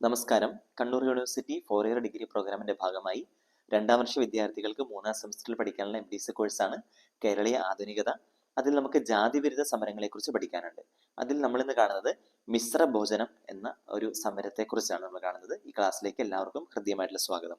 നമസ്കാരം. Kannur university four year degree പ്രോഗ്രാമിന്റെ ഭാഗമായി രണ്ടാം വർഷ വിദ്യാർത്ഥികൾക്ക് മൂന്നാം സെമസ്റ്ററിൽ പഠിക്കാനുള്ള എം ഡി സി കോഴ്സാണ് കേരളീയ ആധുനികത. അതിൽ നമുക്ക് ജാതി വിരുദ്ധ സമരങ്ങളെക്കുറിച്ച് പഠിക്കാനുണ്ട്. അതിൽ നമ്മൾ ഇന്ന് കാണുന്നത് മിശ്ര ഭോജനം എന്ന ഒരു സമരത്തെക്കുറിച്ചാണ് നമ്മൾ കാണുന്നത്. ഈ ക്ലാസ്സിലേക്ക് എല്ലാവർക്കും ഹൃദ്യമായിട്ടുള്ള സ്വാഗതം.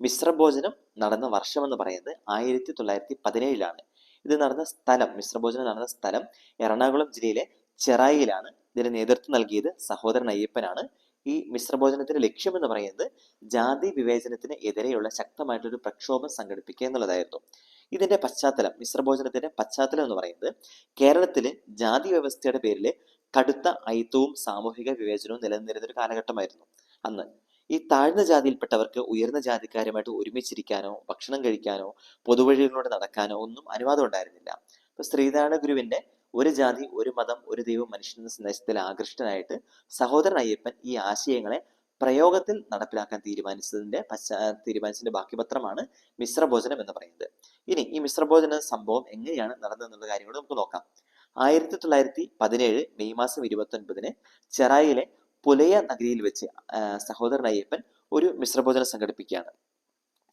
മിശ്ര ഭോജനം നടന്ന വർഷം എന്ന് പറയുന്നത് ആയിരത്തി തൊള്ളായിരത്തി പതിനേഴിലാണ് ഇത് നടന്ന സ്ഥലം മിശ്രഭോജനം നടന്ന സ്ഥലം എറണാകുളം ജില്ലയിലെ ചെറായിയിലാണ്. ഇതിന് നേതൃത്വം നൽകിയത് സഹോദരൻ അയ്യപ്പനാണ്. ഈ മിശ്രഭോജനത്തിന്റെ ലക്ഷ്യം എന്ന് പറയുന്നത് ജാതി വിവേചനത്തിന് എതിരെയുള്ള ശക്തമായിട്ടൊരു പ്രക്ഷോഭം സംഘടിപ്പിക്കുക എന്നുള്ളതായിരുന്നു. ഇതിന്റെ പശ്ചാത്തലം മിശ്രഭോജനത്തിന്റെ പശ്ചാത്തലം എന്ന് പറയുന്നത് കേരളത്തിലെ ജാതി വ്യവസ്ഥയുടെ പേരിൽ കടുത്ത അയിത്തവും സാമൂഹിക വിവേചനവും നിലനിന്നിരുന്ന ഒരു കാലഘട്ടമായിരുന്നു. അന്ന് ഈ താഴ്ന്ന ജാതിയിൽപ്പെട്ടവർക്ക് ഉയർന്ന ജാതിക്കാരുമായിട്ട് ഒരുമിച്ചിരിക്കാനോ ഭക്ഷണം കഴിക്കാനോ പൊതുവഴികളിലൂടെ നടക്കാനോ ഒന്നും അനുവാദം ഉണ്ടായിരുന്നില്ല. ഇപ്പൊ ഗുരുവിന്റെ ഒരു ജാതി ഒരു മതം ഒരു ദൈവം മനുഷ്യൻ എന്ന സന്ദേശത്തിൽ ആകൃഷ്ടനായിട്ട് സഹോദരൻ അയ്യപ്പൻ ഈ ആശയങ്ങളെ പ്രയോഗത്തിൽ നടപ്പിലാക്കാൻ തീരുമാനിച്ചതിന്റെ പശ്ചാ തീരുമാനിച്ചതിന്റെ ബാക്കി പത്രമാണ് മിശ്രഭോജനം എന്ന് പറയുന്നത്. ഇനി ഈ മിശ്രഭോജന സംഭവം എങ്ങനെയാണ് നടന്നതെന്നുള്ള കാര്യങ്ങൾ നമുക്ക് നോക്കാം. ആയിരത്തി തൊള്ളായിരത്തി പതിനേഴ് മെയ് മാസം ഇരുപത്തി ഒൻപതിന് ചെറായിലെ പുലയ നഗരിയിൽ വെച്ച് സഹോദരൻ അയ്യപ്പൻ ഒരു മിശ്രഭോജനം സംഘടിപ്പിക്കുകയാണ്.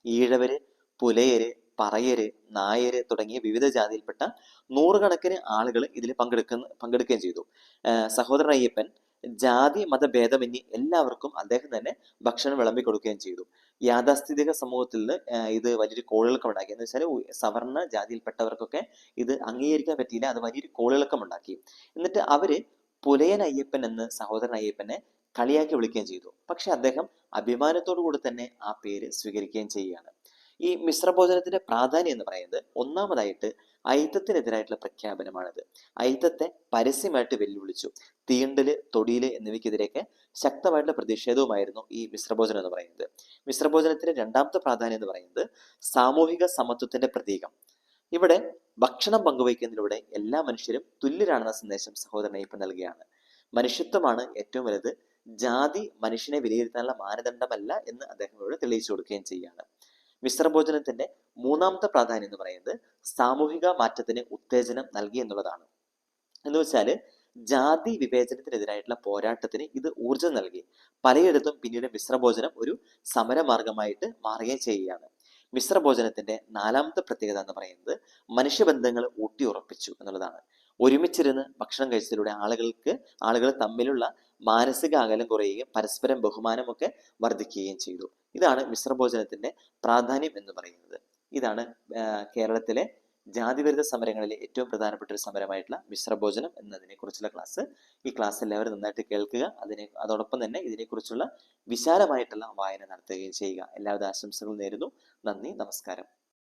ഈഴവര് പുലയര് പറയര് നായര് തുടങ്ങിയ വിവിധ ജാതിയിൽപ്പെട്ട നൂറുകണക്കിന് ആളുകൾ ഇതിൽ പങ്കെടുക്കുന്ന പങ്കെടുക്കുകയും ചെയ്തു. സഹോദരൻ അയ്യപ്പൻ ജാതി മതഭേദമന്യേ എല്ലാവർക്കും അദ്ദേഹം തന്നെ ഭക്ഷണം വിളമ്പി കൊടുക്കുകയും ചെയ്തു. യാഥാസ്ഥിതിക സമൂഹത്തിൽ നിന്ന് ഇത് വലിയൊരു കോളിളക്കം ഉണ്ടാക്കി എന്ന് വെച്ചാൽ സവർണ ജാതിയിൽപ്പെട്ടവർക്കൊക്കെ ഇത് അംഗീകരിക്കാൻ പറ്റിയില്ല. അത് വലിയൊരു കോളിളക്കം ഉണ്ടാക്കി എന്നിട്ട് അവർ പുലയൻ അയ്യപ്പൻ എന്ന് സഹോദരൻ അയ്യപ്പനെ കളിയാക്കി വിളിക്കുകയും ചെയ്തു. പക്ഷെ അദ്ദേഹം അഭിമാനത്തോടു കൂടി തന്നെ ആ പേര് സ്വീകരിക്കുകയും ചെയ്യുകയാണ്. ഈ മിശ്രഭോജനത്തിന്റെ പ്രാധാന്യം എന്ന് പറയുന്നത് ഒന്നാമതായിട്ട് ഐത്തത്തിനെതിരായിട്ടുള്ള പ്രഖ്യാപനമാണിത്. ഐത്തത്തെ പരസ്യമായിട്ട് വെല്ലുവിളിച്ചു. തീണ്ടൽ തൊടിയിൽ എന്നിവയ്ക്കെതിരെയൊക്കെ ശക്തമായിട്ടുള്ള പ്രതിഷേധവുമായിരുന്നു ഈ മിശ്രഭോജനം എന്ന് പറയുന്നത്. മിശ്രഭോജനത്തിന്റെ രണ്ടാമത്തെ പ്രാധാന്യം എന്ന് പറയുന്നത് സാമൂഹിക സമത്വത്തിന്റെ പ്രതീകം. ഇവിടെ ഭക്ഷണം പങ്കുവയ്ക്കുന്നതിലൂടെ എല്ലാ മനുഷ്യരും തുല്യരാണെന്ന സന്ദേശം സഹോദരൻ അയ്യപ്പൻ നൽകുകയാണ്. മനുഷ്യത്വമാണ് ഏറ്റവും വലുത്. ജാതി മനുഷ്യനെ വിലയിരുത്താനുള്ള മാനദണ്ഡമല്ല എന്ന് അദ്ദേഹം ഇവിടെ തെളിയിച്ചു കൊടുക്കുകയും ചെയ്യുകയാണ്. മിശ്രഭോജനത്തിന്റെ മൂന്നാമത്തെ പ്രാധാന്യം എന്ന് പറയുന്നത് സാമൂഹിക മാറ്റത്തിന് ഉത്തേജനം നൽകി എന്നുള്ളതാണ്. എന്ന് വെച്ചാൽ ജാതി വിവേചനത്തിനെതിരായിട്ടുള്ള പോരാട്ടത്തിന് ഇത് ഊർജം നൽകി. പലയിടത്തും പിന്നീട് മിശ്രഭോജനം ഒരു സമരമാർഗമായിട്ട് മാറുകയും ചെയ്യുകയാണ്. മിശ്രഭോജനത്തിന്റെ നാലാമത്തെ പ്രത്യേകത എന്ന് പറയുന്നത് മനുഷ്യബന്ധങ്ങൾ ഊട്ടിയുറപ്പിച്ചു എന്നുള്ളതാണ്. ഒരുമിച്ചിരുന്ന് ഭക്ഷണം കഴിച്ചതിലൂടെ ആളുകൾക്ക് ആളുകൾ തമ്മിലുള്ള മാനസിക അകലം കുറയുകയും പരസ്പരം ബഹുമാനമൊക്കെ വർദ്ധിക്കുകയും ചെയ്തു. ഇതാണ് മിശ്രഭോജനത്തിന്റെ പ്രാധാന്യം എന്ന് പറയുന്നത്. ഇതാണ് കേരളത്തിലെ ജാതിവിരുദ്ധ സമരങ്ങളിലെ ഏറ്റവും പ്രധാനപ്പെട്ട ഒരു സമരമായിട്ടുള്ള മിശ്രഭോജനം എന്നതിനെ കുറിച്ചുള്ള ക്ലാസ്. ഈ ക്ലാസ് എല്ലാവരും നന്നായിട്ട് കേൾക്കുക അതിനെ അതോടൊപ്പം തന്നെ ഇതിനെക്കുറിച്ചുള്ള വിശാലമായിട്ടുള്ള വായന നടത്തുകയും ചെയ്യുക. എല്ലാവിധ ആശംസകളും നേരുന്നു. നന്ദി നമസ്കാരം.